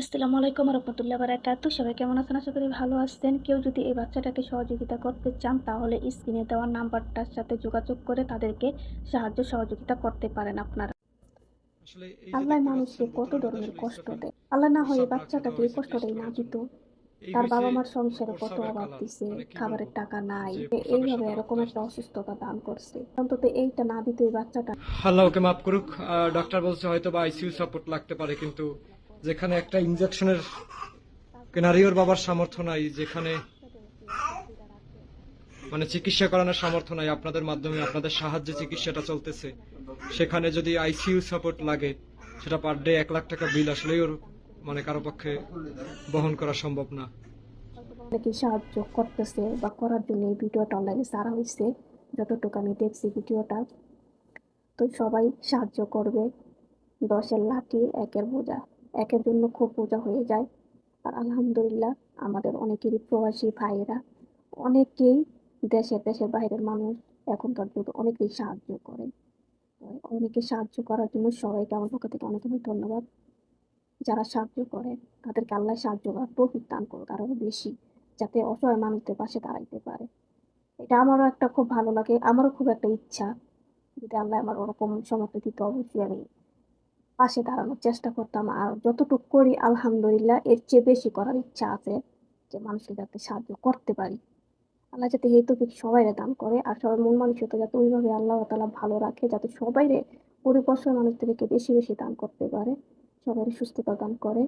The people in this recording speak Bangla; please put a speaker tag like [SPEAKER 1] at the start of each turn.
[SPEAKER 1] আসসালামু আলাইকুম রহমতুল্লাহ বারাকাতু। সবাই কেমন আছেন? আশা করি ভালো আছেন। কেউ যদি এই বাচ্চাটাকে সহযোগিতা করতে চান তাহলে স্ক্রিনে দেওয়া নাম্বারটার সাথে যোগাযোগ করে তাদেরকে সাহায্য সহযোগিতা করতে পারেন আপনারা। আল্লাহ মানুষকে কত ধরনের কষ্ট দেয়। আল্লাহ না হয় বাচ্চাটাকে
[SPEAKER 2] টাকা
[SPEAKER 1] এই কষ্টটাই না। দিত তার বাবা মার সংসারে কত অভাব দিছে খাবারের টাকা নাই। এইভাবে এরকম একটা অসুস্থতা দান করছে। অন্তত এইটা না দিত এই বাচ্চাটা
[SPEAKER 2] আল্লাহ ওকে মাফ করুক। ডক্টর বলছে হয়তো বা আইসিইউ সাপোর্ট লাগতে পারে কিন্তু যেখানে একটা ইনজেকশনের নারীর বাবার সামর্থ্য নাই, যেখানে মানে চিকিৎসা করানোর সামর্থ্য নাই, আপনাদের মাধ্যমে আপনাদের সাহায্যে চিকিৎসাটা চলতেছে, সেখানে যদি আইসিইউ সাপোর্ট লাগে, সেটা পার ডে এক লাখ টাকা বিল আসলেই ওর মানে কারও পক্ষে বহন করা সম্ভব না।
[SPEAKER 1] অনেকে সাহায্য করতেছে বা করার জন্য এই ভিডিওটা অনলাইনে সারা হয়েছে যতটুকু আমি দেখছি ভিডিওটা। তো সবাই সাহায্য করবে, দশের লাঠি, একের বোঝা। একের জন্য খুব পূজা হয়ে যায়। আর আলহামদুলিল্লাহ, আমাদের অনেকেরই প্রবাসী ভাইয়েরা, অনেকেই দেশের দেশের বাইরের মানুষ এখনকার যুগে অনেকেই সাহায্য করে। অনেকে সাহায্য করার জন্য সবাইকে আমার পক্ষ থেকে অনেক অনেক ধন্যবাদ। যারা সাহায্য করে, তাদেরকে আল্লাহ সাহায্য করার তৌফিক দান করুক আরও বেশি, যাতে অসহায় মানুষদের পাশে দাঁড়াইতে পারে। এটা আমারও একটা খুব ভালো লাগে, আমারও খুব একটা ইচ্ছা। যদি আল্লাহ আমার ওরকম সমর্থ দিত, অবশ্যই আমি পাশে দাঁড়ানোর চেষ্টা করতাম। আর যতটুকু করি, আলহামদুলিল্লাহ, এর চেয়ে বেশি করার ইচ্ছা আছে যে, মানুষকে যাতে সাহায্য করতে পারি। আল্লাহ যাতে তৌফিক সবাই দান করে, আর সবার মন মানুষকে যাতে ওইভাবে আল্লাহ তালা ভালো রাখে, যাতে সবাই অসহায় মানুষদেরকে বেশি বেশি দান করতে পারে সবাই সুস্থতা দান করে।